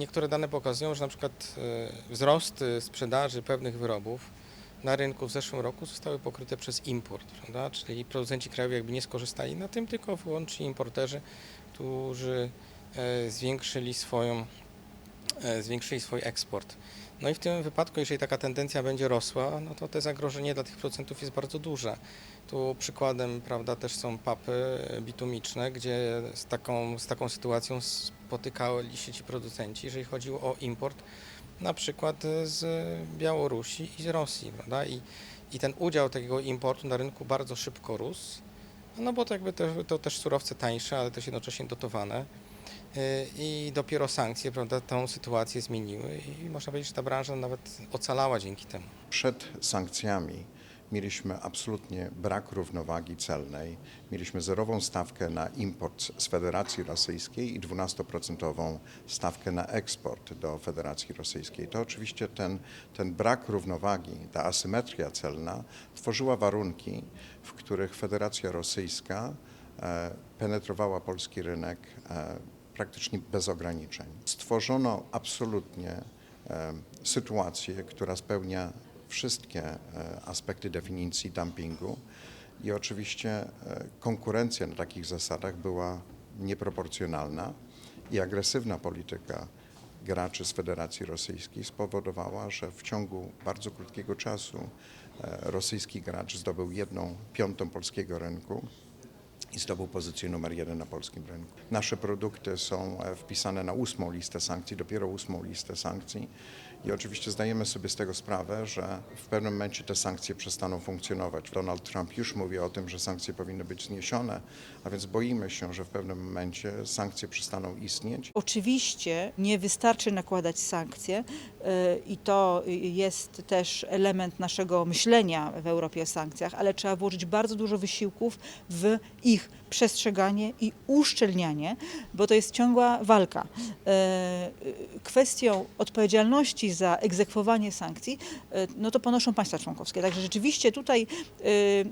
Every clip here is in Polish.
Niektóre dane pokazują, że na przykład e, wzrost sprzedaży pewnych wyrobów na rynku w zeszłym roku zostały pokryte przez import, prawda? czyli producenci krajowi jakby nie skorzystali na tym, tylko wyłącznie importerzy, którzy e, zwiększyli, swoją, zwiększyli swój eksport. No i w tym wypadku, jeżeli taka tendencja będzie rosła, no to te zagrożenie dla tych producentów jest bardzo duże. Tu przykładem prawda, też są papy bitumiczne, gdzie z taką, z taką sytuacją spotykali się ci producenci, jeżeli chodziło o import na przykład z Białorusi i z Rosji. Prawda? I, I ten udział takiego importu na rynku bardzo szybko rósł, no bo to, jakby to, to też surowce tańsze, ale też jednocześnie dotowane. Yy, I dopiero sankcje prawda, tą sytuację zmieniły i można powiedzieć, że ta branża nawet ocalała dzięki temu. Przed sankcjami mieliśmy absolutnie brak równowagi celnej. Mieliśmy zerową stawkę na import z Federacji Rosyjskiej i 12% stawkę na eksport do Federacji Rosyjskiej. To oczywiście ten, ten brak równowagi, ta asymetria celna tworzyła warunki, w których Federacja Rosyjska e, penetrowała polski rynek e, praktycznie bez ograniczeń. Stworzono absolutnie e, sytuację, która spełnia wszystkie e, aspekty definicji dumpingu i oczywiście e, konkurencja na takich zasadach była nieproporcjonalna i agresywna polityka graczy z Federacji Rosyjskiej spowodowała, że w ciągu bardzo krótkiego czasu rosyjski gracz zdobył jedną piątą polskiego rynku i zdobył pozycję numer jeden na polskim rynku. Nasze produkty są e, wpisane na ósmą listę sankcji, dopiero ósmą listę sankcji i oczywiście zdajemy sobie z tego sprawę, że w pewnym momencie te sankcje przestaną funkcjonować. Donald Trump już mówi o tym, że sankcje powinny być zniesione, a więc boimy się, że w pewnym momencie sankcje przestaną istnieć. Oczywiście nie wystarczy nakładać sankcje y, i to jest też element naszego myślenia w Europie o sankcjach, ale trzeba włożyć bardzo dużo wysiłków w ich всіх przestrzeganie i uszczelnianie, bo to jest ciągła walka. Y, Kwestią odpowiedzialności za egzekwowanie sankcji, y, no to ponoszą państwa członkowskie. Także rzeczywiście tutaj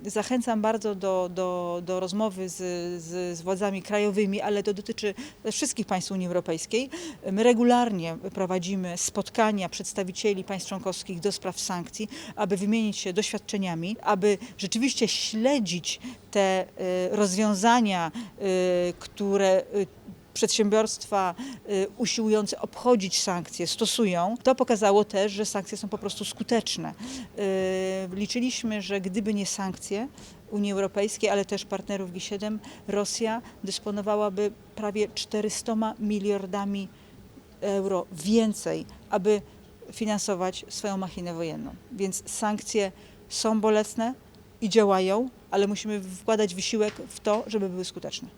y, zachęcam bardzo do, do, do rozmowy z, z, z władzami krajowymi, ale to dotyczy wszystkich państw Unii Europejskiej. My regularnie prowadzimy spotkania przedstawicieli państw członkowskich do spraw sankcji, aby wymienić się doświadczeniami, aby rzeczywiście śledzić te y, rozwiązania, y, które y, przedsiębiorstwa y, usiłujące obchodzić sankcje stosują, to pokazało też, że sankcje są po prostu skuteczne. Liczyliśmy, że gdyby nie sankcje Unii Europejskiej, ale też partnerów G7, Rosja dysponowałaby prawie 400 miliardami euro więcej, aby finansować swoją machinę wojenną. Więc sankcje są bolesne i działają, ale musimy wkładać wysiłek w to, żeby były skuteczne.